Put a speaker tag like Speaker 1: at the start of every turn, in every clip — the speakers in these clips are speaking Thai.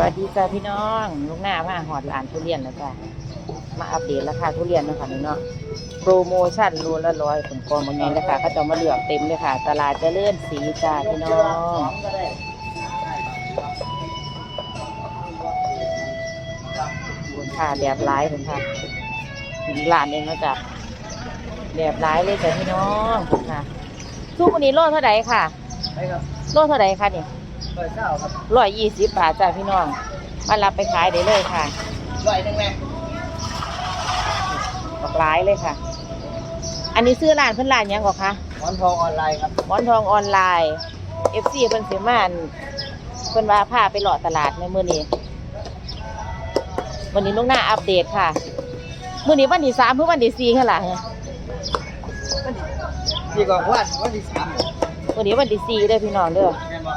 Speaker 1: วัสดีจ้าพี่น้องลูกหน้ามาหอดหลานทุเรียนแล้วจ้ามาอัปเดตราคาทุเรียนนะคะนี่เนาะโปรโมชั่นรูละร้อยผลกองบางไงเลยค่ะเขาจะมาเลือกเต็มเลยค่ะ ตลาดจะเลื่อนสีจ้าพี่น้องคุณค่ะแบบร้ายคุณค่ะมีร้านเองนะจ้ะแบบร้ายเลยจ้ะพี่น้องค่ะทุกวันนี้โลเท่าไหร่ค่ะ
Speaker 2: ใช่ครับ
Speaker 1: โลเท่าไหร่คะ
Speaker 2: เนี่ย รับ
Speaker 1: ร้อยยี่สิบบาทจ้าพี่น้อง มารับไปขายได้เลยค่ะ
Speaker 2: ร้อยหนึ่งแม่
Speaker 1: ดอกหลายเลยค่ะ อันนี้ซื้อร้านเพิ่นร้านหยังก่อคะ
Speaker 2: หมอนทองออนไลน์ครับ
Speaker 1: หมอนทองออนไลน์ FC เพิ่นสิมาอั่นเพิ่นว่าพาไปหลอดตลาดในมื้อนี้วันนี้ลุงหน้าอัปเดตค่ะ มื้อนี้วันที่3หรือวันที่4ค่ะล่ะ
Speaker 2: ดีกว่าวันวันที่สาม
Speaker 1: มื้อนี้วันที่4เด้อพี่น้องเด้อ
Speaker 2: แม่นบ่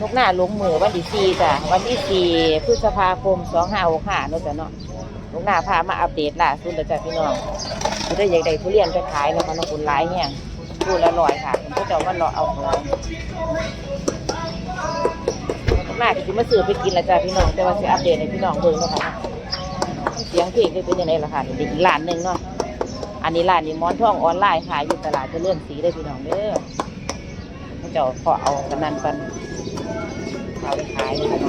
Speaker 1: ลูกหน้าลงมือวันที่สี่จ้ะวันที่สี่พฤษภาคมสองห้าหกห้าเนาะจ้ะเนาะลูกหน้าพามาอัปเดตล่าสุดแล้วจ้ะพี่น้องคือได้อยากได้ทุเรียนไปขายแล้วก็น้องคุณร้ายเนี่ยพูดละลอยค่ะผมก็จะเอามาเลาเอาของเราลูกหน้าก็สิมาซื้อไปกินละจ้ะพี่น้องแต่ว่าสิอัปเดตให้พี่น้องเบิ่งเนาะค่ะเสียงเพลงเป็นยังไงล่ะค่ะเด็กอีกร้านหนึ่งเนาะอันนี้ร้านนี้มอนทองออนไลน์ขายอยู่ตลาดจะเลื่อนสีได้พี่น้องเด้อเขาจะขอเอากันนั้นกัน เอาไปขายเลยค่ะ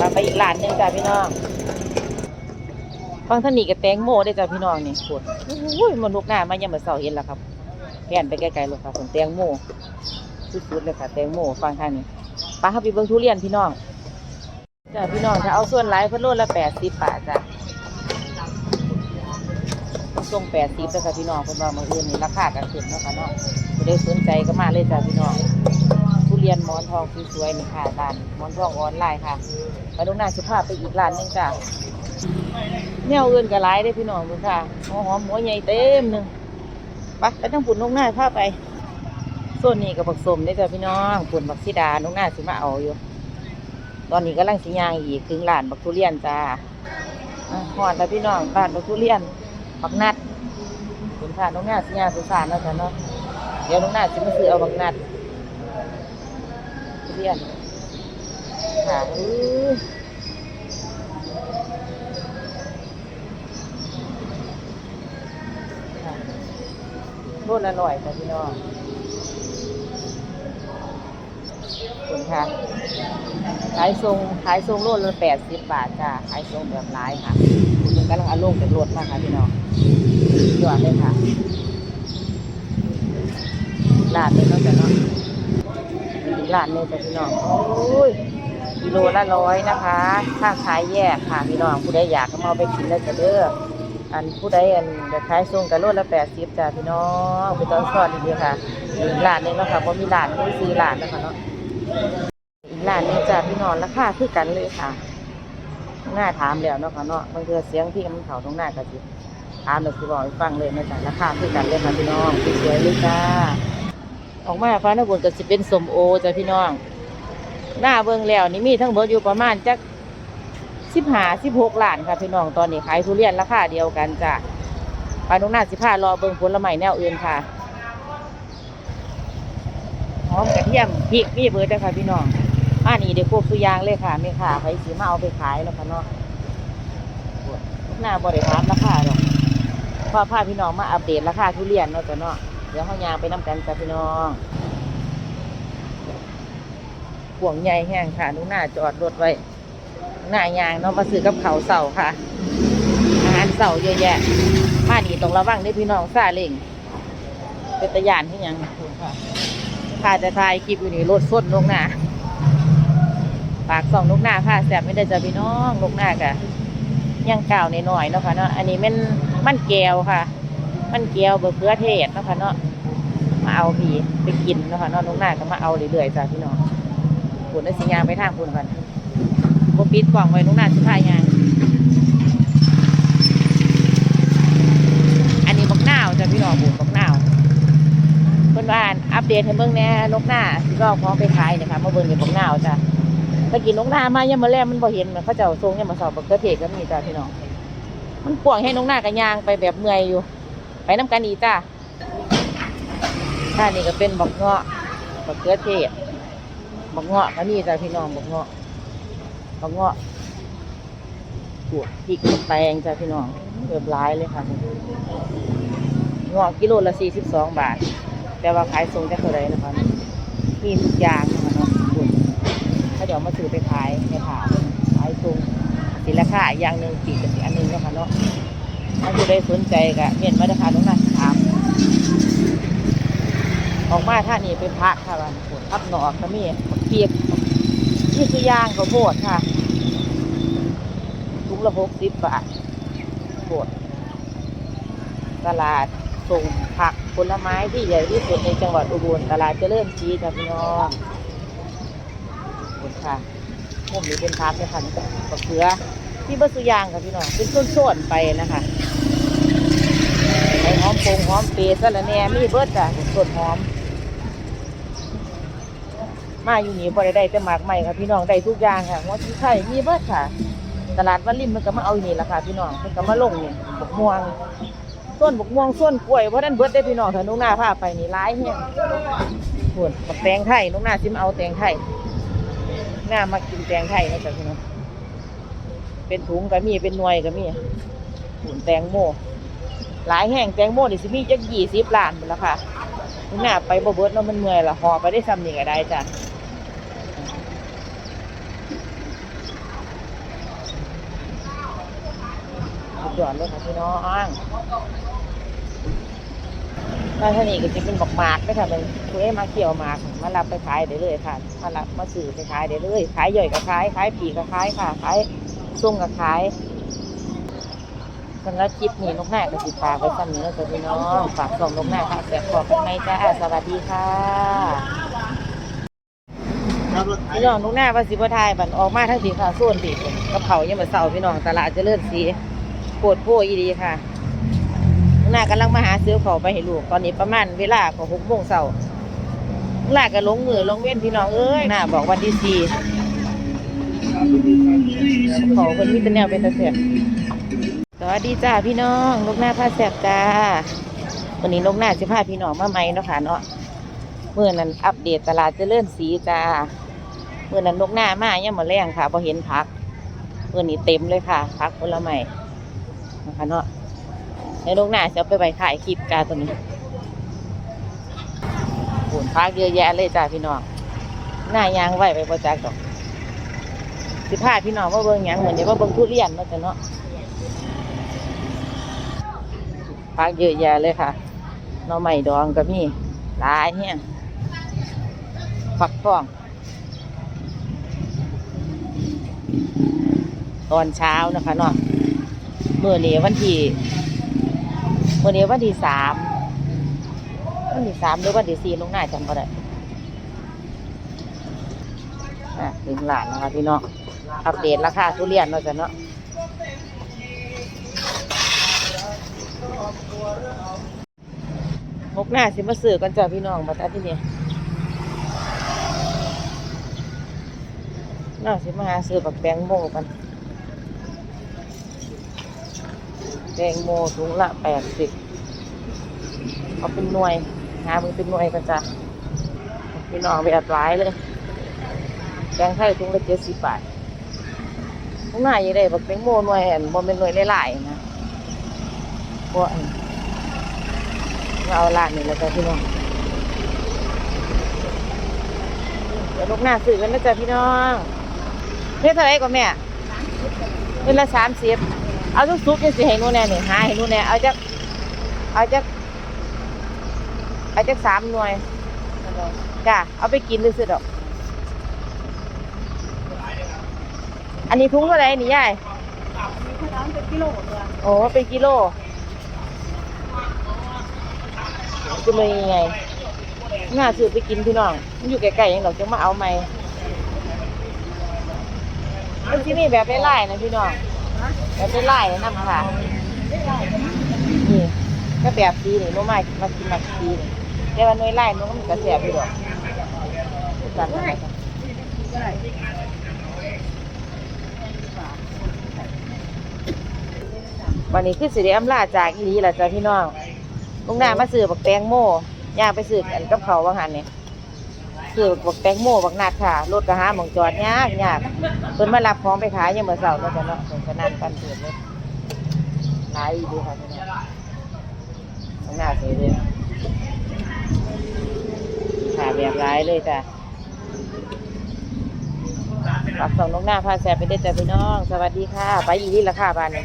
Speaker 1: มาไปอีกร้านหนึงจ้ะพี่น้องฟังท่านี่กับแตงโมได้จ้ะพี่น้องนี่ปวดอุ้ยมันลุกหน้ามายังมาเสาเห็นแล้วครับแก่นไปไกลๆเลยค่ะผลแตงโมสุดๆเลยค่ะแตงโมฟังท่านนี่ปลาเข้าไปเบิ่งทุเรียนพี่น้องจ้ะพี่น้องถ้าเอาส่วนหลายเพิ่นโลละแปดสิบบาทจ้ะส่งแปดสิบเลยค่ะพี่น้องเพิ่นว่ามื่ออื่นนี่ราคากันขึ้นเนาะค่ะเนาะผู้ใดสนใจก็มาเลยจ้ะพี่น้อง รียนหมอนทองสวยๆนี่ค่ะร้านหมอนทองออนไลน์ค่ะไปตรงหน้าสุภาพไปอีกร้านหนึงจ้ะแนวอื่นก็หลายได้พี่น้องดูค่ะหัวหอมหัวใหญ่เต็มหนึ่งไปไปต้องปุ่นลงหน้าพาไปส่วนนี้กับบักสมได้จ้ะพี่น้องปุ่นบักซิดาลงหน้าสิมาเอาอยู่ ตอนนี้กำลังสิย่างอีกถึงร้านบักทุเรียนจ้าหอดแล้วพี่น้องร้านบักทุเรียนบักนัดคุณค่ะลงหน้าสิย่างสุสานแล้วจ้ะเนาะเดี๋ยวลงหน้าสิมาซื้อเอาบักนัด เรียนค่ะอื้อค่ะโลละร้อยค่ะพี่น้องคุณค่ะ ขายทรงขายทรงโลละแปดสิบบาทจ้าขายทรงแบบร้ายค่ะ คุณกำลังเอาลงจากรถมากค่ะพี่น้องยอดเลยค่ะลาดเลยเนาะจ้ะเนาะ อีก ร้านหนึงจ้ะพี่น้องโอ้ยกิโลละร้อยนะคะถ้าขายแยกค่ะพี่น้องผู้ใดอยากก็มาไปกินแล้จะเด้ออันผู้ใดอันจะขายส่งกับโลละแปดสิบจ้ะพี่น้องไปต้อนซอดดีๆค่ะอีกร้านหนึงเนาะค่ะเพราะมีร้านมีสี่ร้านนะคะเนาะอีกร้านหนึงจ้ะพี่น้องราคาคือกันเลยค่ะหน้าถามแล้วเนาะค่ะเนาะบางเทือเสียงพี่มันเขาตรงหน้าก็สิถามเราคือบอกให้ฟังเลยนะจ๊ะราคาคือกันเลยค่ะพี่น้องสวยเลยจ้า ออกมาฟ้าหน้าบนก็สิเป็นสมโอจ้ะพี่น้อง หน้าเบิ่งแล้วนี่มีทั้งหมดอยู่ประมาณจักสิบห้าสิบหกล้านค่ะพี่น้องตอนนี้ขายทุเรียนราคาเดียวกันจ้ะปานุกหน้าสิพารอเบิ่งผลไม้แนวอื่นค่ะหอมกระเทียมพริกมีเบิดจ้ะค่ะพี่น้องมานี่เดี๋ยวครบสุยางเลยค่ะไม่ค่ะไปสีมาเอาไปขายแล้วค่ะเนาะหน้าบริถามราคาดอกเพราะพาพี่น้องมาอัปเดตราคาทุเรียนเนาะจ้ะเนาะ เดี๋ยวเขายางไปน้ำกันจ้ะพี่น้องห่วงใหญ่แห้งค่ะนุหน้าจอดรถไว้ หน้ายางเนาะมาซื้อกับเขาเสาค่ะ อาหารเสาเยอะแยะ มานี่ต้องระวังได้พี่น้องซาเล่งเป็นตะยานที่ยังค่ะค่ะจะทายคลิปอยู่นี่รถส้นลงหน้าปากส่องลูกหน้าค่ะแสบไม่ได้จ้ะพี่น้องลูกหน้ากะยังเก่าในหน่อยๆเนาะค่ะเนาะอันนี้มันมันแก้วค่ะ มันเกียวเบอร์เขือเทศนะคะเนาะมาเอาพี่ไปกินนะคะเนาะน้องหน้าก็มาเอาเรื่อยๆจ้ะพี่น้องปุ่นได้สิยางไปทางปุ่นก่อนบปิดกล่องไว้น้องหน้าสิพายางอันนี้บักหน้าวจ้ะพี่น้องปุ่นบักนาวเพิ่อนว่านอัปเดตให้เบิ่งแน่นกหน้าสิก็เอาของไปขายนะคะมาเบิ่งกับบักหน้าวจ้ะตะกี้นกหน้ามายังมาแลมันบ่เห็นมันเขาเจ้าทรงยังมาสอบบักเขือเทศก็มีจ้ะพี่น้องมันกวงให้นกหน้ากับยางไปแบบเมื่อยอยู่ ไปน้ำกันอีจ้าท่านี่ก็เป็นบักเงาะบักเขือเทศบักเงาะก็นี่จ้ะพี่น้องบักเงาะบักเงาะปวดพริกแตงจ้ะพี่น้องเกือบร้ายเลยค่ะเงาะกิโลละสี่สิบสองบาท แต่ว่าขายทรงจะเท่าไรนะคะมีทุกอย่างนะคะเนาะถ้าเดี๋ยวมาซื้อไปขายในถาดขายทรงสิราคาอย่างหนึ่งปีกับอีกอันหนึ่งนะคะเนาะ ถ้าผู้ใดสนใจก็เมียนมาราคาตรงนั้นถามออกมาท่านี้เป็นพระค่ะวันโหดทับหนอกก็มีเปียกนี่คือย่างข้าวโพดค่ะถุงละหกสิบบาทโพดตลาดส่งผักผลไม้ที่ใหญ่ที่สุดในจังหวัดอุบลตลาดเจริญศรีจ้ะพี่น้องขอบคุณค่ะพวกนี้เป็นพักเนี่ยค่ะมะเขือ ที่บัสุยางค่ะพี่น้องเป็นส่วนๆไปนะคะไอ้หอมปงหอมเปรย์สะระแน่มีเบิดจ้ะส่วนหอม มาอยู่นี่บ่ได้ได้แต่หมากใหม่ค่ะพี่น้องได้ทุกอย่างค่ะหัวที่ไข่มีเบิดค่ะ ตลาดวันริมมันก็มาเอาอยู่นี่ละค่ะพี่น้องมันก็มาลงนี่บกม่วงส้นบกม่วงส้นกล้วยเพราะนั้นเบิดได้พี่น้องถ้านุกหน้าพาไปนี่ร้ายแห้งส่วนแตงไทยนุกหน้าซิมเอาแตงไทยหน้ามากินแตงไทยนะจ๊ะพี่น้อง เป็นถุงก็มีเป็นหน่วยก็มีส่นแตงโมหลายแห้งแตงโมนี่สิมีจักยี่สิบล้านหมดแล้วค่ะนุกหน้าไปบ่เบิดเนาะมันเมื่อยละหอไปได้ซ้ำนี่ก็ได้จ้ะสุดยอดเลยค่ะพี่น้องแล้ท่านี้ก็จะเป็นบักหมากด้วยค่ะเป็นคุยมาเกี่ยวหมากมารับไปขายได้เลยค่ะ มารับมาสื่อไปขายได้เลย ขายย่อยก็ขาย ขายปีกก็ขายค่ะ ขาย ส่งก็ขายสำหรับคลิปนี้นกหน้าก็สิฝากไว้ซ้ำนี้แล้วจ้ะพี่น้องฝากส่งนกหน้าค่ะแสบขอบกันไหมจ้าสวัสดีค่ะพี่น้องนุกหน้าว่าสิบ่ทายบันออกมาทั้งสีค่ะส่วนสีกับเขายังมาเศร้าพี่น้องตลาดจะเจริญสีปวดโพอีดีค่ะนกหน้ากำลังมาหาซื้อของไปให้ลูกตอนนี้ประมาณเวลาของหกโมงเช้านุกหน้าก็ลงมือลงเว้นพี่น้องเอ้ยหน้าบอกวันที่สี่ ขาคนมีแต่แนวเป็นตะเสียบสวัสดีจ้าพี่น้องลูกหน้าผ้าแสบจ้าวันนี้ลูกหน้าจะพาพี่น้องมาใหมเนาะค่ะเนาะเมื่อนั้นอัปเดตตลาดเจริญศรีจ้าเมื่อนั้นนกหน้ามาเนี่ยังมาแรงค่ะพอเห็นพักเมื่อนี้เต็มเลยค่ะพักผลไม้นะคะเนาะในนกหน้าจะไปไว้ขายคลิปกาตัวนี้ผลพักเยอะแยะเลยจ้าพี่น้องหน้ายางไหวไปประจักดอก สิพาพี่น้องว่าเบิ่งหยังเหมือนเดี๋ยวว่าเบิ่งทุเรียนเนาะจ้ะเนาะพักเยอะแยะเลยค่ะหน่อไม้ดองก็มีหลายเนี่ยฝักทอง ตอนเช้านะคะเนาะเมื่อนี้วันที่เมื่อนี้วันที่สามวันที่สามหรือวันที่สี่ลงหน้าจำก็ได้อะถึงหลานนะคะพี่น้อง อัปเดตราคาทุเรียนเนาะจ้ะเนาะมกหน้าสิมาซื้อกันจ้ะพี่น้องมาตัดที่นี่น่าสิมาหาซื้อบักแตงโมกันแตงโมถุงละแปดสิบเอาเป็นหน่วยหามึงเป็นหน่วยกันจ้ะพี่น้องไปอัดร้ายเลยแตงไทยถุงละเจ็ดสิบบาท ข้างหน้ายังได้บักแตงโมหน่วยอันบนเป็นหน่วยหลายๆนะเพราะอันเอาละนี่แล้วจ้ะพี่น้องเดี๋ยวลูกหน้าซื้อกันนะจ๊ะพี่น้องเท่าไหรก่อนแม่เงินละสามสิบเอาทุกซุปยังสิให้หนูแน่นี่หาให้หนูแน่เอาจักเอาจักเอาจักสามหน่วยจ้ะเอาไปกินซื้อๆดอก อันนี้ทุงเท่าไหร่นี่ยายโอ้เป็นกิโลจะเลยยังไงน่าซื้อไปกินพี่น้อง มันอยู่ใกลๆยังดอกจะมาเอาไหมมันที่นี่แบบไล่ๆนะพี่น้องแบบเป็นไล่น้ำค่ะนี่ก็แบบสีนี่น้องมามากินมาสีนี่แต่ว่าน่วยไล่น้องมันกระเสียบอยู่ดอกกันนะคะ วันนี้คือสิได้อำลาจากอีหลีล่ะจ้ะพี่น้องลุงหน้ามาซื้อบักแตงโมย่างไปซื้อกันกับเขาว่างันเนี่ยซื้อบักแตงโมบักนัดค่ะรถก็หาหมองจอดยากยากเพิ่นมารับของไปขายยังมื้อเช้าเนาะจ้ะเนาะเพิ่นก็นั่นกันเถิดเลยหลายอยู่ค่ะพี่น้องข้างหน้าสวยเลยค่ะแบบหลายเลยจ้ะฝากส่งนกหน้าพาแซ่บไปได้จ้ะพี่น้อง สวัสดีค่ะ ไปอีกทีละค่ะบ้านนี้